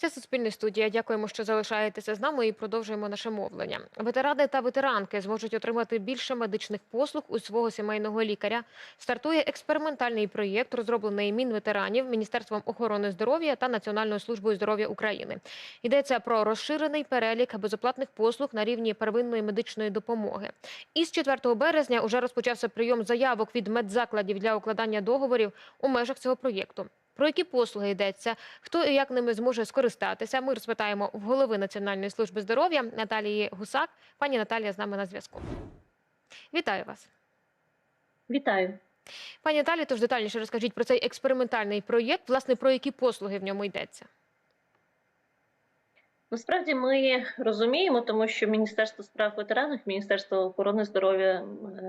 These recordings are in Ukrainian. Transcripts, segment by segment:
Це Суспільне студія. Дякуємо, що залишаєтеся з нами і продовжуємо наше мовлення. Ветерани та ветеранки зможуть отримати більше медичних послуг у свого сімейного лікаря. Стартує експериментальний проєкт, розроблений Мінветеранів, Міністерством охорони здоров'я та Національною службою здоров'я України. Йдеться про розширений перелік безоплатних послуг на рівні первинної медичної допомоги. Із 4 березня уже розпочався прийом заявок від медзакладів для укладання договорів у межах цього проєкту. Про які послуги йдеться, хто і як ними зможе скористатися? Ми розпитаємо в голови Національної служби здоров'я Наталії Гусак. Пані Наталія з нами на зв'язку. Вітаю вас, Вітаю. пані Наталі. Тож детальніше розкажіть про цей експериментальний проєкт. Власне про які послуги в ньому йдеться. Насправді ми розуміємо, тому що Міністерство справ ветеранів, Міністерство охорони здоров'я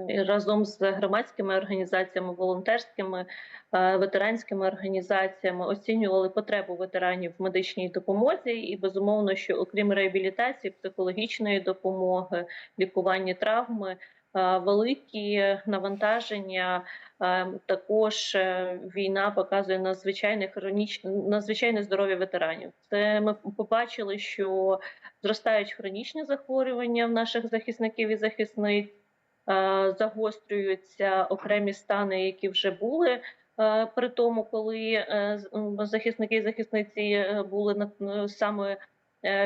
е, разом з громадськими організаціями, волонтерськими е, ветеранськими організаціями оцінювали потребу ветеранів в медичній допомозі. І безумовно, що окрім реабілітації, психологічної допомоги, лікування травми. Е, Великі навантаження Е, також е, війна показує надзвичайне хронічне надзвичайне здоров'я ветеранів. Це ми побачили, що зростають хронічні захворювання в наших захисників і захисниць, загострюються окремі стани, які вже були. При тому, коли захисники і захисниці були саме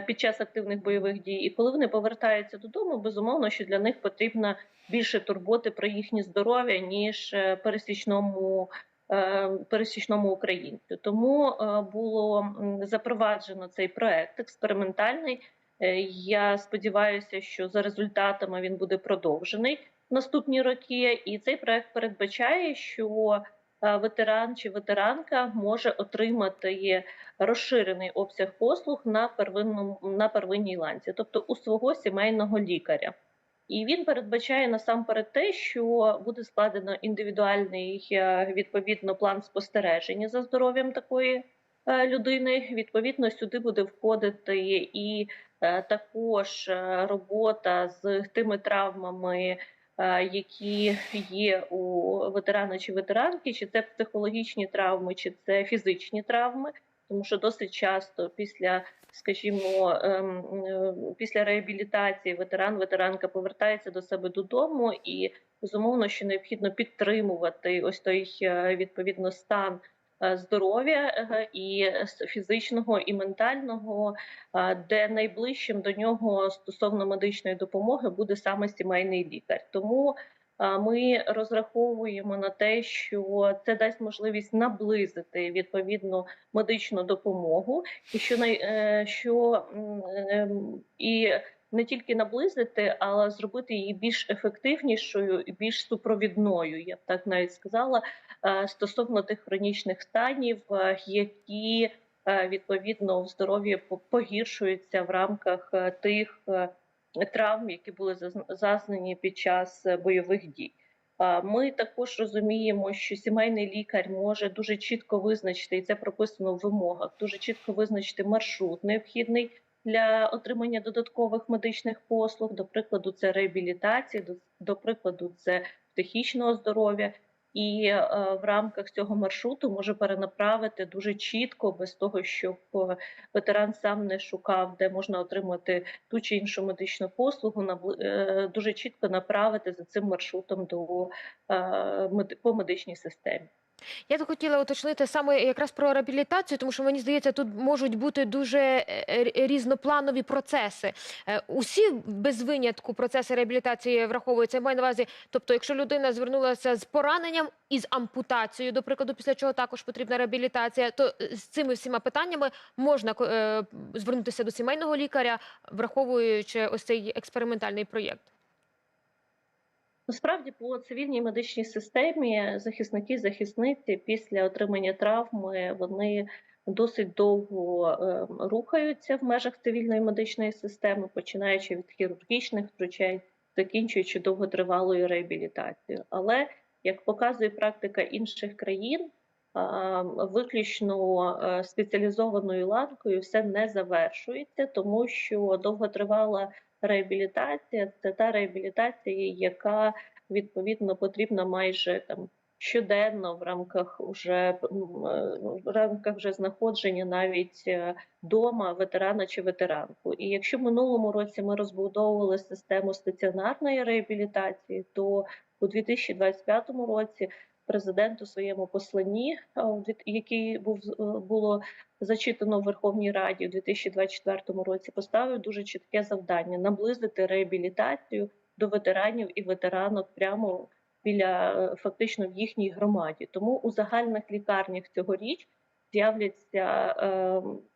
під час активних бойових дій, і коли вони повертаються додому, безумовно, що для них потрібна більше турботи про їхнє здоров'я ніж е, пересічному. е, Пересічному українцю тому е, було запроваджено цей проект експериментальний. Е, Я сподіваюся, що за результатами він буде продовжений в наступні роки. І цей проект передбачає, що е, ветеран чи ветеранка може отримати розширений обсяг послуг на первинному на первинній ланці, тобто у свого сімейного лікаря. І він передбачає насамперед те, що буде складено індивідуальний е, відповідно план спостереження за здоров'ям такої е, людини. Відповідно, сюди буде входити і е, також е, робота з тими травмами, е, які є у ветерана чи ветеранки, чи це психологічні травми, чи це фізичні травми. Тому що досить часто після, скажімо, ем, е, після реабілітації ветеран, ветеранка повертається до себе додому, і безумовно, що необхідно підтримувати ось той е, відповідно стан е, здоров'я е, і фізичного і ментального, е, де найближчим до нього стосовно медичної допомоги буде саме сімейний лікар. Тому Ми розраховуємо на те, що це дасть можливість наблизити відповідну медичну допомогу, і що най е, що і не тільки наблизити, але зробити її більш ефективнішою і більш супровідною. Я б так навіть сказала е, стосовно тих хронічних станів, е, які е, відповідно в здоров'ї погіршуються в рамках тих. травм, які були зазнані під час бойових дій. Ми також розуміємо, що сімейний лікар може дуже чітко визначити, і це прописано в вимогах, дуже чітко визначити маршрут необхідний для отримання додаткових медичних послуг. До прикладу, це реабілітація, до, прикладу, це психічного здоров'я. І е, в рамках цього маршруту може перенаправити дуже чітко, без того, щоб е, ветеран сам не шукав, де можна отримати ту чи іншу медичну послугу, набли- е, дуже чітко направити за цим маршрутом до е, по медичній системі. Я тут хотіла уточнити саме якраз про реабілітацію, тому що мені здається, тут можуть бути дуже е, е, різнопланові процеси. Е, Усі без винятку процеси реабілітації враховуються. Я маю на увазі, тобто, якщо людина звернулася з пораненням і з ампутацією, до прикладу, після чого також потрібна реабілітація, то з цими всіма питаннями можна е, звернутися до сімейного лікаря, враховуючи ось цей експериментальний проєкт. Насправді по цивільній медичній системі захисники захисниці після отримання травми вони досить довго е, рухаються в межах цивільної медичної системи, починаючи від хірургічних втручань, закінчуючи довготривалою реабілітацією. Але як показує практика інших країн, виключно е, спеціалізованою ланкою все не завершується, тому що довготривала реабілітація це та реабілітація, яка відповідно потрібна майже там щоденно в рамках уже е, в рамках вже знаходження навіть е, дома ветерана чи ветеранку. І якщо минулому році ми розбудовували систему стаціонарної реабілітації, то у 2025 році президент у своєму посланні, а, який був е, було зачитано в Верховній Раді у 2024 році, поставив дуже чітке завдання наблизити реабілітацію до ветеранів і ветеранок прямо біля е, фактично в їхній громаді. Тому у загальних лікарнях цьогоріч з'являться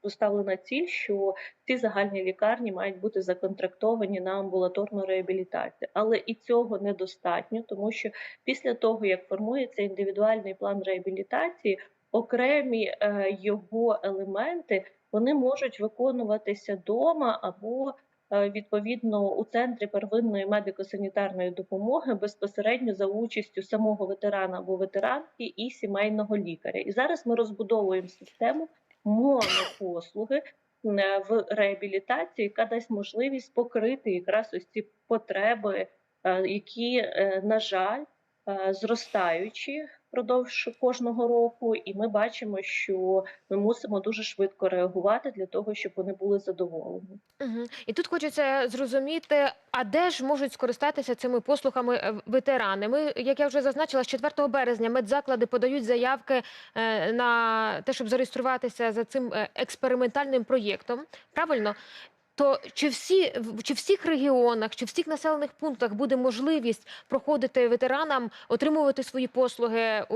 поставлена ціль, що ці загальні лікарні мають бути законтрактовані на амбулаторну реабілітацію. Але і цього недостатньо, тому що після того, як формується індивідуальний план реабілітації, окремі е, його елементи вони можуть виконуватися вдома або відповідно у центрі первинної медико-санітарної допомоги безпосередньо за участю самого ветерана або ветеранки і сімейного лікаря. І зараз ми розбудовуємо систему монопослуги е, в реабілітації, яка дасть можливість покрити якраз ось ці потреби, е, які, е, на жаль, е, зростаючі впродовж кожного року, і ми бачимо, що ми мусимо дуже швидко реагувати для того, щоб вони були задоволені. Угу. І тут хочеться зрозуміти, а де ж можуть скористатися цими послугами е, ветерани? Ми, як я вже зазначила, з 4 березня медзаклади подають заявки е, на те, щоб зареєструватися за цим е, експериментальним проєктом. Правильно? То чи всі в- чи всіх регіонах, чи всіх населених пунктах буде можливість проходити ветеранам, отримувати свої послуги у,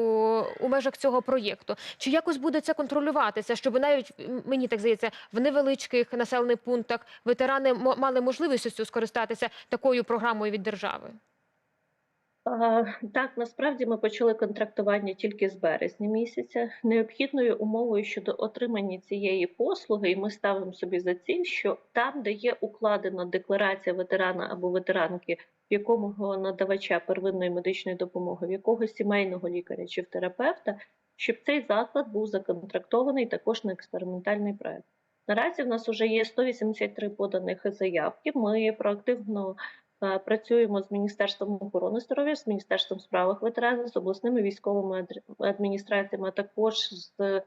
у межах цього проєкту? Чи якось буде це контролюватися, щоб навіть мені так здається, в невеличких населених пунктах ветерани мали можливість скористатися такою програмою від держави? Так, насправді ми почали контрактування тільки з березня місяця. Необхідною умовою щодо отримання цієї послуги, і ми ставимо собі за ціль, що там, де є укладена декларація ветерана або ветеранки, в якому надавача первинної медичної допомоги, в якого сімейного лікаря чи в терапевта, щоб цей заклад був законтрактований також на експериментальний проект. Наразі в нас вже є 183 поданих заявки. Ми проактивно Працюємо з Міністерством охорони здоров'я, з Міністерством справах ветеранів, з обласними військовими адміністраціями, а також з е,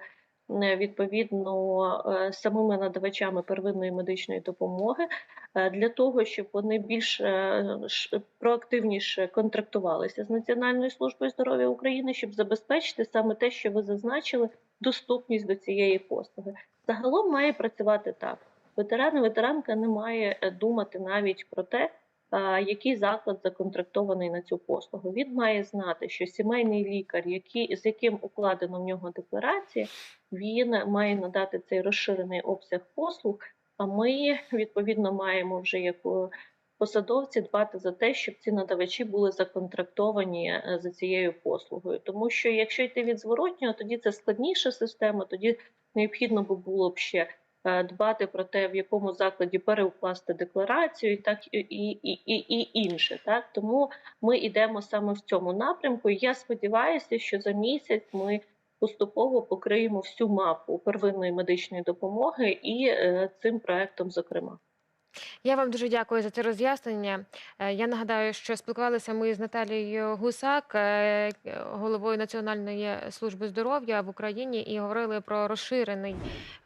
відповідно е, самими надавачами первинної медичної допомоги е, для того, щоб вони більш е, проактивніше контрактувалися з Національною службою здоров'я України, щоб забезпечити саме те, що ви зазначили, доступність до цієї послуги. Загалом має працювати так. ветеран, ветеранка не має е, думати навіть про те, який заклад законтрактований на цю послугу. Він має знати, що сімейний лікар, який, з яким укладено в нього декларація, він має надати цей розширений обсяг послуг. А ми відповідно маємо вже як е, посадовці дбати за те, щоб ці надавачі були законтрактовані е, за цією послугою. Тому що якщо йти від зворотнього, тоді це складніша система, тоді необхідно би було б ще дбати про те, в якому закладі переукласти декларацію, так і, і, і, і інше. Так тому ми йдемо саме в цьому напрямку. Я сподіваюся, що за місяць ми поступово покриємо всю мапу первинної медичної допомоги і е, цим проектом, зокрема. Я вам дуже дякую за це роз'яснення. Е, Я нагадаю, що спілкувалися ми з Наталією Гусак, е, головою Національної служби здоров'я в Україні, і говорили про розширений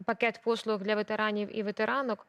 пакет послуг для ветеранів і ветеранок.